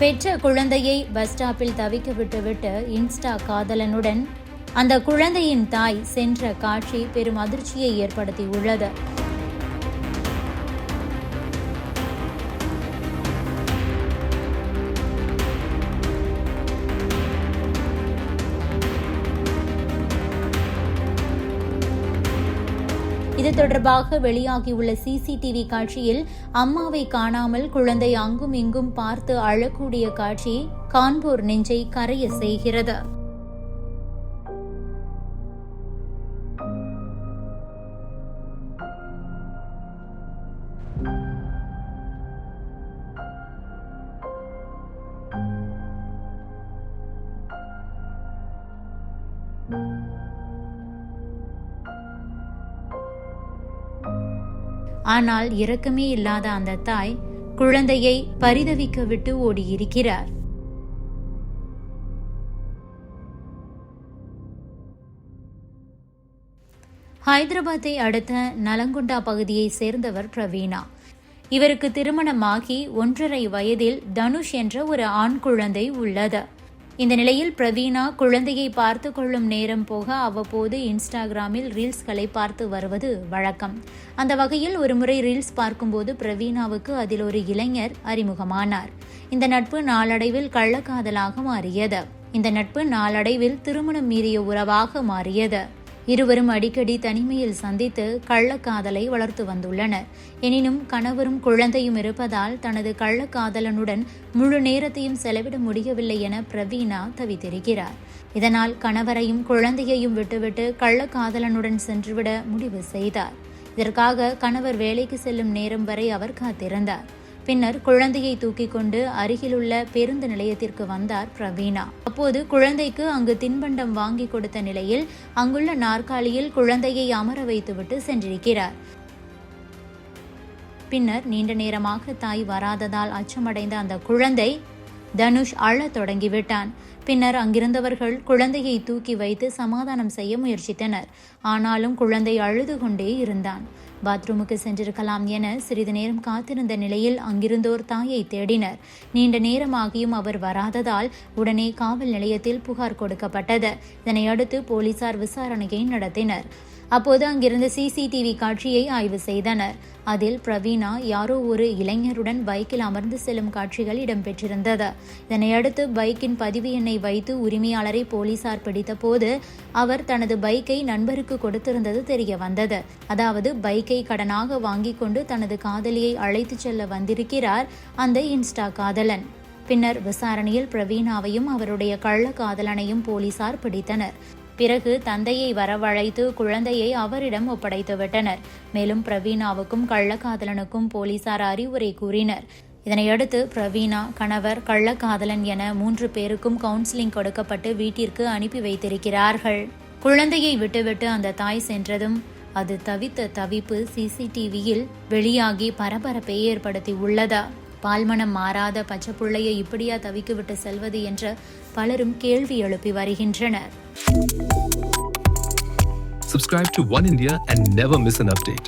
பெற்ற குழந்தையை பஸ் ஸ்டாப்பில் தவிக்க விட்டுவிட்டு இன்ஸ்டா காதலனுடன் அந்த குழந்தையின் தாய் சென்ற காட்சி பெரும் அதிர்ச்சியை ஏற்படுத்தியுள்ளது. இது தொடர்பாக வெளியாகியுள்ள சிசிடிவி காட்சியில் அம்மாவை காணாமல் குழந்தை அங்கும் இங்கும் பார்த்து அழக்கூடிய காட்சி கான்பூர் நெஞ்சை கரைய செய்கிறது. ஆனால் இரக்கமே இல்லாத அந்த தாய் குழந்தையை பரிதவிக்க விட்டு ஓடியிருக்கிறார். ஹைதராபாத்தை அடுத்த நலங்குண்டா பகுதியை சேர்ந்தவர் பிரவீணா. இவருக்கு திருமணமாகி ஒன்றரை வயதில் தனுஷ் என்ற ஒரு ஆண் குழந்தை உள்ளது. இந்த நிலையில் பிரவீனா குழந்தையை பார்த்து கொள்ளும் நேரம் போக அவ்வப்போது இன்ஸ்டாகிராமில் ரீல்ஸ்களை பார்த்து வருவது வழக்கம். அந்த வகையில் ஒருமுறை ரீல்ஸ் பார்க்கும்போது பிரவீணாவுக்கு அதில் ஒரு இளைஞர் அறிமுகமானார். இந்த நட்பு நாளடைவில் கள்ளக்காதலாக மாறியது. இந்த நட்பு நாளடைவில் திருமணம் மீறிய உறவாக மாறியது. இருவரும் அடிக்கடி தனிமையில் சந்தித்து கள்ளக்காதலை வளர்த்து வந்துள்ளனர். எனினும் கணவரும் குழந்தையும் இருப்பதால் தனது கள்ளக்காதலனுடன் முழு நேரத்தையும் செலவிட முடியவில்லை என பிரவீணா தவித்திருக்கிறார். இதனால் கணவரையும் குழந்தையையும் விட்டுவிட்டு கள்ளக்காதலனுடன் சென்றுவிட முடிவு செய்தார். இதற்காக கணவர் வேலைக்கு செல்லும் நேரம் வரை அவர் காத்திருந்தார். பின்னர் குழந்தையை தூக்கி கொண்டு அருகிலுள்ள பேருந்து நிலையத்திற்கு வந்தார் பிரவீணா. அப்போது குழந்தைக்கு அங்கு தின்பண்டம் வாங்கி கொடுத்த நிலையில் அங்குள்ள நாற்காலியில் குழந்தையை அமர வைத்துவிட்டு சென்றிருக்கிறார். பின்னர் நீண்ட நேரமாக தாய் வராததால் அச்சமடைந்த அந்த குழந்தை தனுஷ் அழத் தொடங்கிவிட்டான். பின்னர் அங்கிருந்தவர்கள் குழந்தையை தூக்கி வைத்து சமாதானம் செய்ய முயற்சித்தனர். ஆனாலும் குழந்தை அழுது கொண்டே இருந்தான். பாத்ரூமுக்கு சென்றிருக்கலாம் என சிறிது நேரம் காத்திருந்த நிலையில் அங்கிருந்தோர் தாயை தேடினர். நீண்ட நேரமாகியும் அவர் வராததால் உடனே காவல் நிலையத்தில் புகார் கொடுக்கப்பட்டது. இதனையடுத்து போலீசார் விசாரணையை நடத்தினர். அப்போது அங்கிருந்த சிசிடிவி காட்சியை ஆய்வு செய்தனர். அதில் பிரவீனா யாரோ ஒரு இளைஞருடன் பைக்கில் அமர்ந்து செல்லும் காட்சிகள் இடம்பெற்றிருந்தது. இதனையடுத்து பைக்கின் பதிவு எண்ணை வைத்து உரிமையாளரை போலீசார் பிடித்தபோது அவர் தனது பைக்கை நண்பருக்கு கொடுத்திருந்தது தெரிய வந்தது அதாவது பைக்கை கடனாக வாங்கிக் கொண்டு தனது காதலியை அழைத்துச் செல்ல வந்திருக்கிறார் அந்த இன்ஸ்டா காதலன். பின்னர் விசாரணையில் பிரவீணாவையும் அவருடைய கள்ள காதலனையும் போலீசார் பிடித்தனர். பிறகு தந்தையை வரவழைத்து குழந்தையை அவரிடம் ஒப்படைத்துவிட்டனர் மேலும் பிரவீணாவுக்கும் கள்ளக்காதலனுக்கும் போலீசார் அறிவுரை கூறினர். இதனையடுத்து பிரவீணா கணவர் கள்ளக்காதலன் என மூன்று பேருக்கும் கவுன்சிலிங் கொடுக்கப்பட்டு வீட்டிற்கு அனுப்பி வைத்திருக்கிறார்கள். குழந்தையை விட்டுவிட்டு அந்த தாய் சென்றதும் அது தவித்த தவிப்பு சிசிடிவியில் வெளியாகி பரபரப்பை ஏற்படுத்தி உள்ளதா? பால்மனம் மாறாத பச்சை பிள்ளையை இப்படியா தவிக்கிவிட்டு செல்வது என்று பலரும் கேள்வி எழுப்பி வருகின்றனர் Subscribe to One India and never miss an update.